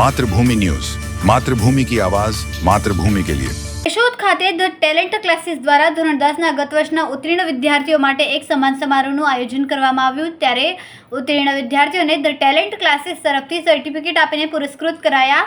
Mathrubhumi news Mathrubhumi કી આવાઝ માતૃભૂમિ કે લિયે યશોદ ખાતે ધ ટેલેન્ટ ક્લાસીસ દ્વારા ધોરણ દસના ગત વર્ષના ઉત્તીર્ણ વિદ્યાર્થીઓ માટે એક સમાન સમારોહનું આયોજન કરવામાં આવ્યું. ત્યારે ઉત્તીર્ણ વિદ્યાર્થીઓને ધ ટેલેન્ટ ક્લાસીસ તરફથી સર્ટિફિકેટ આપીને પુરસ્કૃત કરાયા.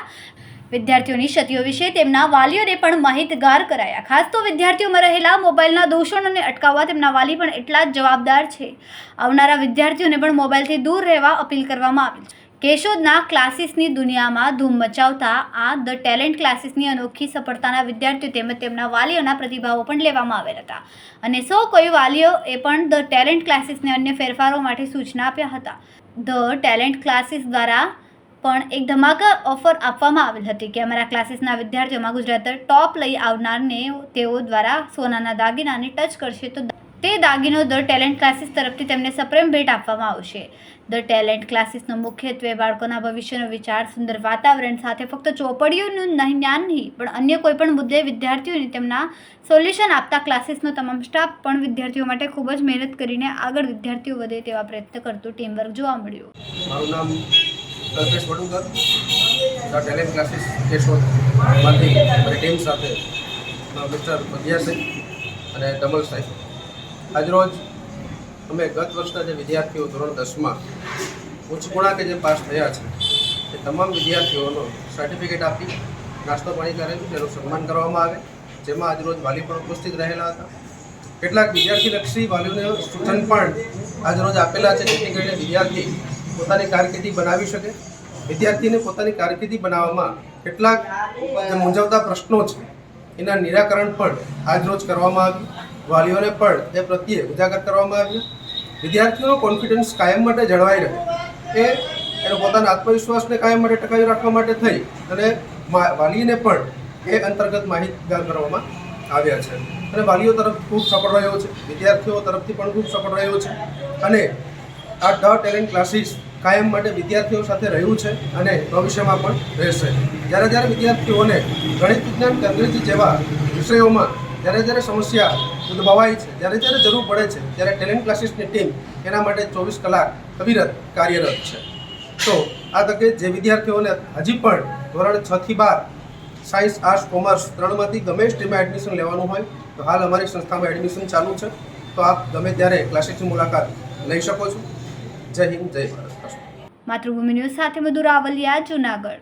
વિદ્યાર્થીઓની ક્ષતિઓ વિશે તેમના વાલીઓને પણ માહિતગાર કરાયા. ખાસ તો વિદ્યાર્થીઓમાં રહેલા મોબાઈલના દૂષણોને અટકાવવા તેમના વાલી પણ એટલા જ જવાબદાર છે. આવનારા વિદ્યાર્થીઓને પણ મોબાઈલથી દૂર રહેવા અપીલ કરવામાં આવી છે. કેશોદના ક્લાસીસની દુનિયામાં ધૂમ મચાવતા આ ધ ટેલેન્ટ ક્લાસીસની અનોખી સફળતાના વિદ્યાર્થીઓ તેમજ તેમના વાલીઓના પ્રતિભાવો પણ લેવામાં આવેલ હતા. અને સૌ કોઈ વાલીઓ એ પણ ધ ટેલેન્ટ ક્લાસીસને અન્ય ફેરફારો માટે સૂચના આપ્યા હતા. ધ ટેલેન્ટ ક્લાસીસ દ્વારા પણ એક ધમાકા ઓફર આપવામાં આવેલ હતી કે અમારા ક્લાસીસના વિદ્યાર્થીઓમાં ગુજરાત ટોપ લઈ આવનારને તેઓ દ્વારા સોનાના દાગીનાને ટચ કરશે તો તે દાગીનો ધ ટેલેન્ટ ક્લાસીસ તરફથી તેમને સપ્રેમ ભેટ આપવામાં આવશે. ધ ટેલેન્ટ ક્લાસીસનો મુખ્યત્વે બાળકોના ભવિષ્યનો વિચાર, સુંદર વાતાવરણ સાથે ફક્ત ચોપડીઓનું જ્ઞાન નહીં, પણ અન્ય કોઈપણ મુદ્દે વિદ્યાર્થીઓને તેમના સોલ્યુશન આપતા ક્લાસીસનો તમામ સ્ટાફ પણ વિદ્યાર્થીઓ માટે ખૂબ જ મહેનત કરીને આગળ વિદ્યાર્થીઓ વધે તેવા પ્રયત્ન કરતું ટીમવર્ક જોવા મળ્યું. મારું નામ Kalpesh Vadukar the talent classes કેશોદમાંથી મારી ટીમ સાથે મિસ્ટર બગિયાસિંહ અને ડબલ સાહેબ. આજરોજ અમે ગત વર્ષના જે વિદ્યાર્થીઓ ધોરણ દસમાં ઉચ્ચ ગુણાંકે જે પાસ થયા છે, એ તમામ વિદ્યાર્થીઓનો સર્ટિફિકેટ આપી નાસ્તો પાણી કરેલું તેનું સન્માન કરવામાં આવે, જેમાં આજરોજ વાલી પણ ઉપસ્થિત રહેલા હતા. કેટલાક વિદ્યાર્થીલક્ષી વાલીઓને સૂચન પણ આજરોજ આપેલા છે, જેથી કરીને વિદ્યાર્થી પોતાની કારકિર્દી બનાવી શકે. વિદ્યાર્થીને પોતાની કારકિર્દી બનાવવામાં કેટલાક મૂંઝવતા પ્રશ્નો છે, એના નિરાકરણ પણ આજરોજ કરવામાં આવ્યું. વાલીઓને પણ એ પ્રત્યે ઉજાગર કરવામાં આવ્યું. વિદ્યાર્થીઓનો કોન્ફિડન્સ કાયમ માટે જળવાઈ રહે. એ એનો પોતાના આત્મવિશ્વાસને કાયમ માટે ટકાવી રાખવા માટે થઈ અને વાલીને પણ એ અંતર્ગત માહિતગાર કરવામાં આવ્યા છે. અને વાલીઓ તરફ ખૂબ સફળ રહ્યો છે. વિદ્યાર્થીઓ તરફથી પણ ખૂબ સફળ રહ્યો છે. અને આ ધ ટેલેન્ટ ક્લાસીસ કાયમ માટે વિદ્યાર્થીઓ સાથે રહ્યું છે અને ભવિષ્યમાં પણ રહેશે. જ્યારે જ્યારે વિદ્યાર્થીઓને ગણિત વિજ્ઞાન અંગ્રેજી જેવા વિષયોમાં જ્યારે જ્યારે સમસ્યા ઉદ્ભવાય છે, જ્યારે જ્યારે જરૂર પડે છે, ત્યારે ટેલેન્ટ ક્લાસીસની ટીમ એના માટે ચોવીસ કલાક અવિરત કાર્યરત છે. તો આ તકે જે વિદ્યાર્થીઓને હજી પણ ધોરણ છ થી બાર સાયન્સ આર્ટ્સ કોમર્સ ત્રણમાંથી ગમે સ્ટ્રીમમાં એડમિશન લેવાનું હોય, તો હાલ અમારી સંસ્થામાં એડમિશન ચાલુ છે. તો આપ ગમે ત્યારે ક્લાસીસની મુલાકાત લઈ શકો છો. જય હિન્દ, જય ભારત. માતૃભૂમિ ન્યૂઝ સાથે મધુ રાવલિયા જુનાગઢ.